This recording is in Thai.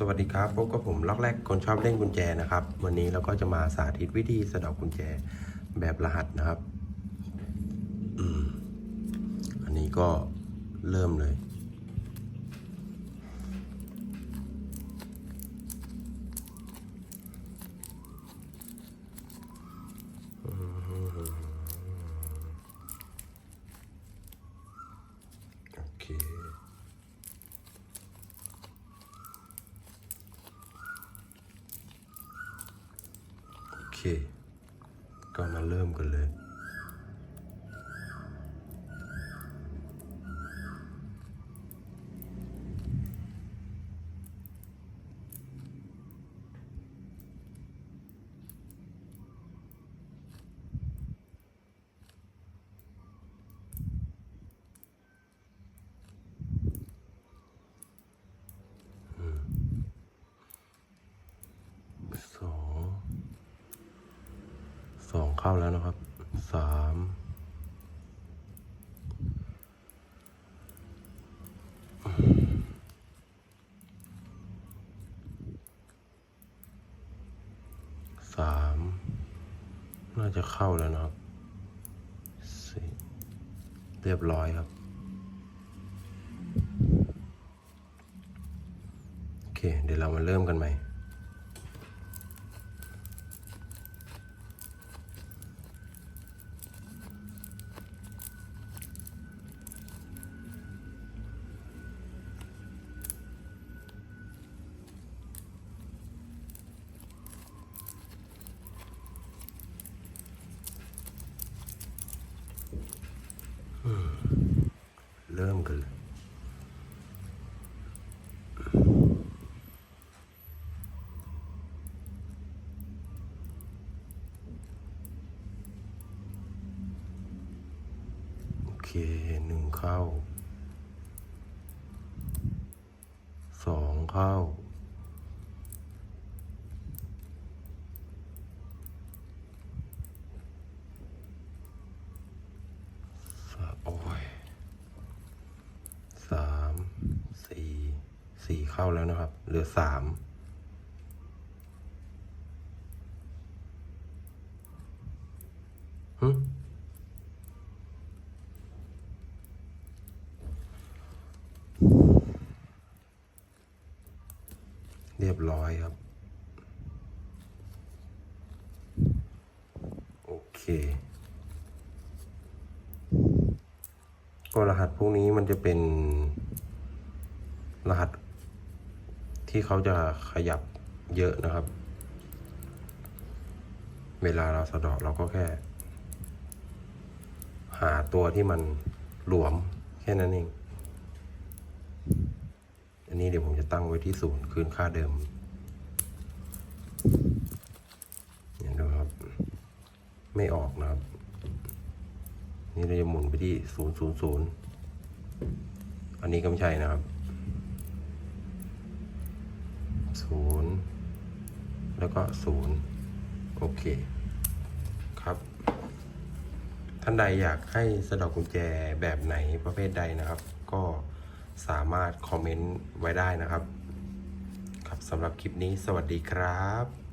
สวัสดีครับพบกับผมล็อกแรกคนชอบเล่นกุญแจนะครับ วันนี้เราก็จะมาสาธิตวิธีสะเดอกกุญแจแบบรหัสนะครับอันนี้ก็เริ่มเลย เค ก็มาเริ่มกันเลย สอง สอง เข้าแล้วนะครับสามสามน่าจะเข้าแล้วนะครับสี่เรียบร้อยครับ โอเค เดี๋ยวเรามาเริ่มกันใหม่ เริ่มกันเลยโอเคหนึ่งเข้าสองเข้า สามโอ้ย สาม สี่ สี่ เข้าแล้วนะครับ เหลือสามเรียบร้อยครับ โอเค ก็รหัสพวกนี้มันจะเป็นรหัส ที่เขาจะขยับเยอะนะครับ เวลาเราสะเดอกเราก็แค่ หาตัวที่มันหลวมแค่นั้นเอง อันนี้เดี๋ยวผมจะตั้งไว้ที่ศูนย์คืนค่าเดิมเห็นดูครับ ไม่ออกนะครับ นี่เราจะหมุนไปที่ศูนย์ศูนย์ศูนย์อันนี้ก็ไม่ใช่นะครับ ศูนย์แล้วก็ศูนย์โอเคครับ ท่านใดอยากให้สะดอกกุญแจแบบไหนประเภทใดนะครับ ก็สามารถคอมเมนต์ไว้ได้นะครับ ครับสำหรับคลิปนี้สวัสดีครับ